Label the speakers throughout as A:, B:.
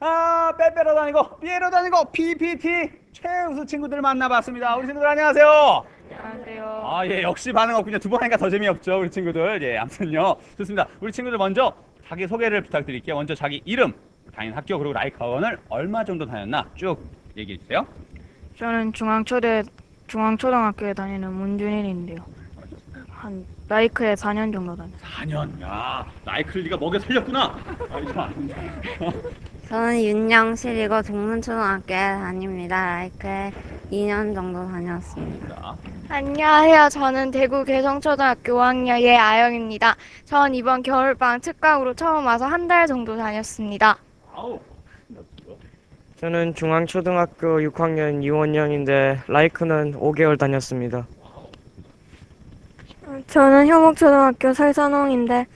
A: 아 빼빼로도 아니고 삐에로도 아니고 PPT 최우수 친구들 만나봤습니다. 우리 친구들 안녕하세요.
B: 안녕하세요.
A: 아 예 역시 반응 없군요. 두 번 하니까 더 재미없죠 우리 친구들. 예 아무튼요 좋습니다. 우리 친구들 먼저 자기 소개를 부탁드릴게요. 먼저 자기 이름, 다닌 학교 그리고 라이크 학원을 얼마 정도 다녔나 쭉 얘기해 주세요.
B: 저는 중앙초대 중앙초등학교에 다니는 문준일인데요. 한 라이크에 4년 정도 다녔어요.
A: 4년. 야 라이크를 네가 먹여 살렸구나. 아이 참.
C: 저는 윤영실이고 동문초등학교에 다닙니다. 라이크에 2년 정도 다녔습니다.
A: 자,
D: 안녕하세요. 저는 대구 개성초등학교 5학년 예아영입니다. 전 이번 겨울방 특강으로 처음 와서 한 달 정도 다녔습니다.
A: 아우.
E: 저는 중앙초등학교 6학년 이원영인데 라이크는 5개월 다녔습니다.
D: 저는 효목초등학교 설선홍인데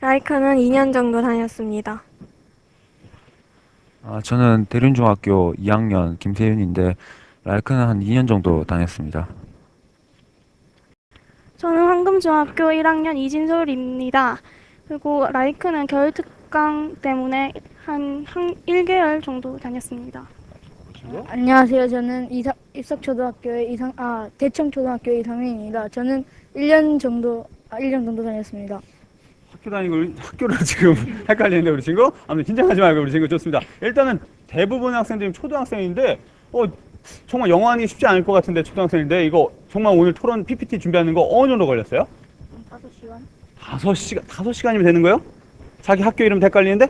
D: 라이크는 2년 정도 다녔습니다.
F: 아, 저는 대륜중학교 2학년 김세윤인데 라이크는 한 2년 정도 다녔습니다.
D: 저는 황금중학교 1학년 이진솔입니다. 그리고 라이크는 겨울 특강 때문에 한, 한 1개월 정도 다녔습니다.
G: 안녕하세요. 저는 이사, 입석초등학교의 이상, 아, 대청초등학교 2학년입니다. 저는 1년 정도, 아, 1년 정도 다녔습니다.
A: 학교 다니고 우리 학교를 지금 헷갈리는데 우리 친구 아무튼 긴장하지 말고 우리 친구 좋습니다. 일단은 대부분의 학생들이 초등학생인데 어 정말 영어하기 쉽지 않을 것 같은데 초등학생인데 이거 정말 오늘 토론 PPT 준비하는 거 어느 정도 걸렸어요?
G: 5시간?
A: 다섯 시간 다섯 시간이면 되는 거예요? 자기 학교 이름 헷갈리는데?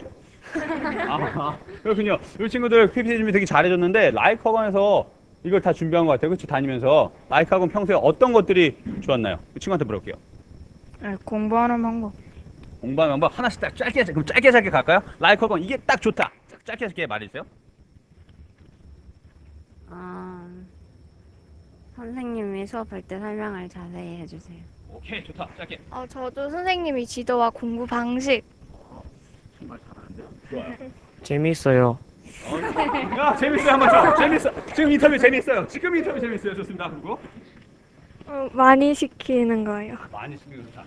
A: 아 그렇군요. 우리 친구들 PPT 준비 되게 잘해줬는데 라이크 학원에서 이걸 다 준비한 것 같아요. 그렇지 다니면서 라이크 학원 평소에 어떤 것들이 좋았나요? 이 친구한테 물어볼게요.
B: 네, 공부하는 방법.
A: 공부하는 방법 하나씩 딱 짧게 그럼 짧게 짧게 갈까요? 학원 이게 딱 좋다. 짧게 짧게 말해주세요.
C: 어, 선생님이 수업할 때 설명을 자세히 해주세요.
A: 오케이 좋다. 짧게.
D: 어, 저도 선생님이 지도와 공부 방식,
A: 정말 잘하는데. 좋아요.
E: 재미있어요.
A: 야 재밌어요 한번 줘. 재밌어. 지금 인터뷰 재밌어요. 지금 인터뷰 재밌어요. 좋습니다. 그리고
D: 어, 많이 시키는 거예요.
A: 많이 신경 좋다.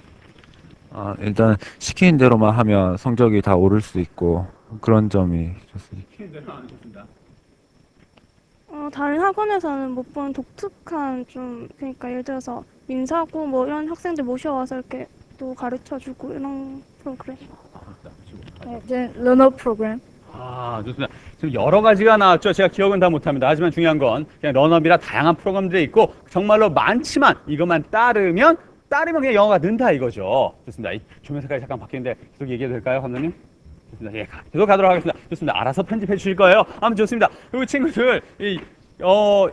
F: 아, 일단 시키는 대로만 하면 성적이 다 오를 수 있고 그런 점이 좋습니다.
A: 시키는 대로 하는 좋습니다.
D: 어, 다른 학원에서는 못 본 독특한 좀 그러니까 예를 들어서 민사고 뭐 이런 학생들 모셔와서 이렇게 또 가르쳐 주고 이런 프로그램.
A: 아.
G: 네, 저는 러너 프로그램.
A: 아 좋습니다. 지금 여러 가지가 나왔죠. 제가 기억은 다 못합니다. 하지만 중요한 건 그냥 런업이라 다양한 프로그램들이 있고 정말로 많지만 이것만 따르면 따르면 그냥 영어가 는다 이거죠. 좋습니다. 이 조명 색깔이 잠깐 바뀌는데 계속 얘기해도 될까요, 감독님? 좋습니다. 예, 가- 계속 가도록 하겠습니다. 좋습니다. 알아서 편집해 주실 거예요. 아무튼 좋습니다. 그리고 친구들 이 어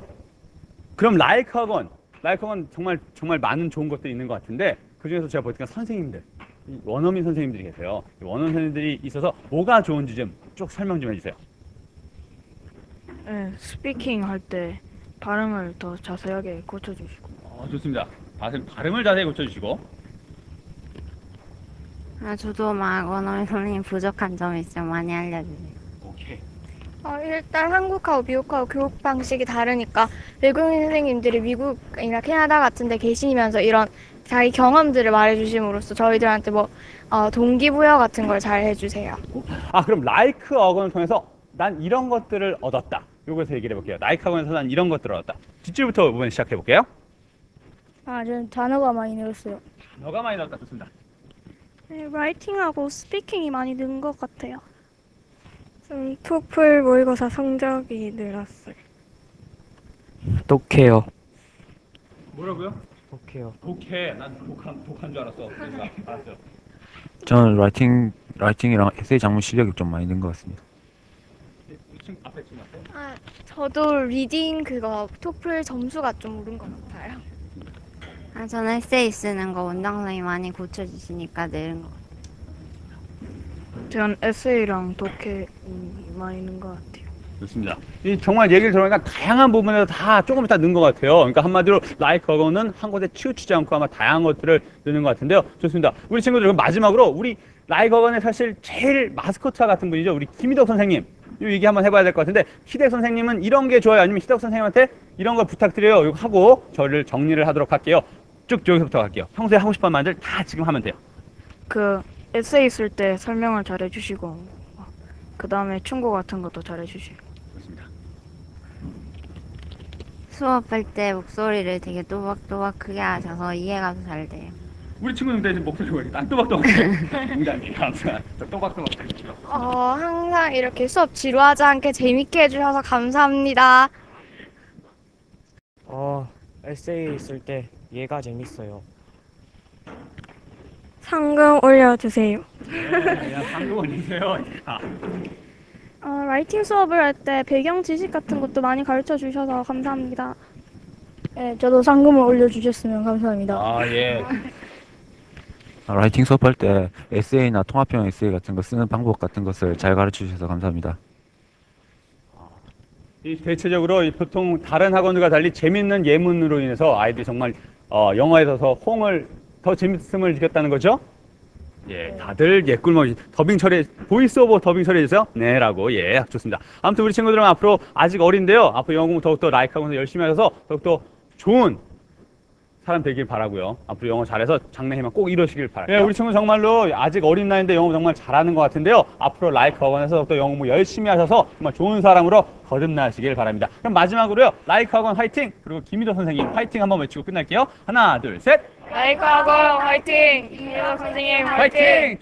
A: 그럼 라이크 학원 라이크 학원 정말 정말 많은 좋은 것들이 있는 것 같은데 그 중에서 제가 보니까 선생님들 이 원어민 선생님들이 계세요. 이 원어민 선생님들이 있어서 뭐가 좋은지 좀 쭉 설명 좀 해주세요.
B: 네, 스피킹 할 때 발음을 더 자세하게 고쳐주시고.
A: 어, 좋습니다. 발음, 발음을 자세히 고쳐주시고.
C: 아, 저도 막 원어민 선생님 부족한 점이 있으면 많이 알려주세요.
A: 오케이.
D: 어, 일단 한국하고 미국하고 교육 방식이 다르니까 외국인 선생님들이 미국이나 캐나다 같은 데 계시면서 이런 자기 경험들을 말해주심으로써 저희들한테 뭐 어, 동기부여 같은 걸 잘 해주세요.
A: 아, 그럼 라이크 학원을 통해서 난 이런 것들을 얻었다. 요거에서 얘기를 해볼게요. 라이크 학원에서 난 이런 것들을 얻었다. 뒷줄부터 이번에 시작해볼게요.
G: 아, 저는 단어가 많이 늘었어요.
A: 너가 많이 나왔다. 좋습니다.
D: 네, 라이팅하고 스피킹이 많이 는 것 같아요. 좀 토플 모의고사 성적이 늘었어요.
E: 독해요.
A: 뭐라고요?
E: 독해요.
A: 독해. 난 독한, 독한 줄 알았어. 그러니까. 알았어.
F: 저는 라이팅 라이팅이랑 에세이 작문 실력이 좀 많이 는 것 같습니다.
A: 지금 앞에 지금 앞에.
D: 아, 저도 리딩 그거 토플 점수가 좀 오른 것 같아요.
C: 아, 저는 에세이 쓰는 거 원장 선생님 많이 고쳐주시니까 늘은 것 같아요.
B: 저는 에세이랑 독해 음, 많이 있는 것 같아요.
A: 좋습니다. 이 정말 얘기를 들어보니까 다양한 부분에서 다 조금씩 다는것 같아요. 그러니까 한마디로 라이크 학원은 한 곳에 치우치지 않고 아마 다양한 것들을 넣는 것 같은데요. 좋습니다. 우리 친구들 그럼 마지막으로 우리 라이크 학원의 사실 제일 마스코트 같은 분이죠. 우리 김희덕 선생님. 이 얘기 한번 해봐야 될 것 같은데 희덕 선생님은 이런 게 좋아요. 아니면 희덕 선생님한테 이런 걸 부탁드려요. 이거 하고 저를 정리를 하도록 할게요. 쭉 여기서부터 갈게요. 평소에 하고 싶은 말들 다 지금 하면 돼요.
B: 그 에세이 쓸 때 설명을 잘 해주시고 그 다음에 충고 같은 것도 잘 해주시고.
A: 좋습니다.
C: 수업할 때 목소리를 되게 또박또박 크게 하셔서 이해가 더 잘 돼요.
A: 우리 친구들 지금 목소리가 왜 이렇게 난 또박또박 농담이에요. 항상 또박또박
D: 어, 항상 이렇게 수업 지루하지 않게 재밌게 해주셔서 감사합니다.
E: 어, 에세이 쓸 때 얘가 재밌어요.
H: 상금 올려주세요.
A: 그냥 방금 올리세요. 아,
H: 어, 라이팅 수업을 할 때 배경 지식 같은 것도 많이 가르쳐 주셔서 감사합니다.
G: 네, 저도 상금을 올려주셨으면 감사합니다.
A: 아 예.
F: 아, 라이팅 수업할 때 에세이나 통합형 에세이 같은 거 쓰는 방법 같은 것을 잘 가르쳐 주셔서 감사합니다.
A: 이 대체적으로 이 보통 다른 학원들과 달리 재밌는 예문으로 인해서 아이들이 정말 어, 영어에 있어서 홍을 더 재밌음을 느꼈다는 거죠? 예, 다들 예 꿀먹이 더빙 처리 보이스 오버 더빙 처리해 주세요. 네라고 예 좋습니다. 아무튼 우리 친구들은 앞으로 아직 어린데요. 앞으로 영어 공부 더욱더 라이크하면서 열심히 하셔서 더욱더 좋은 사람 되길 바라고요. 앞으로 영어 잘해서 장래희망 꼭 이루시길 바랄게요. 예, 우리 친구 정말로 아직 어린 나이인데 영어 정말 잘하는 것 같은데요. 앞으로 라이크 학원에서 더욱더 영어 공부 열심히 하셔서 정말 좋은 사람으로 거듭나시길 바랍니다. 그럼 마지막으로요. 라이크 학원 화이팅! 그리고 김희도 선생님 화이팅 한번 외치고 끝날게요. 하나, 둘, 셋!
D: 라이크 학원 화이팅! 이민호 선생님
A: 화이팅!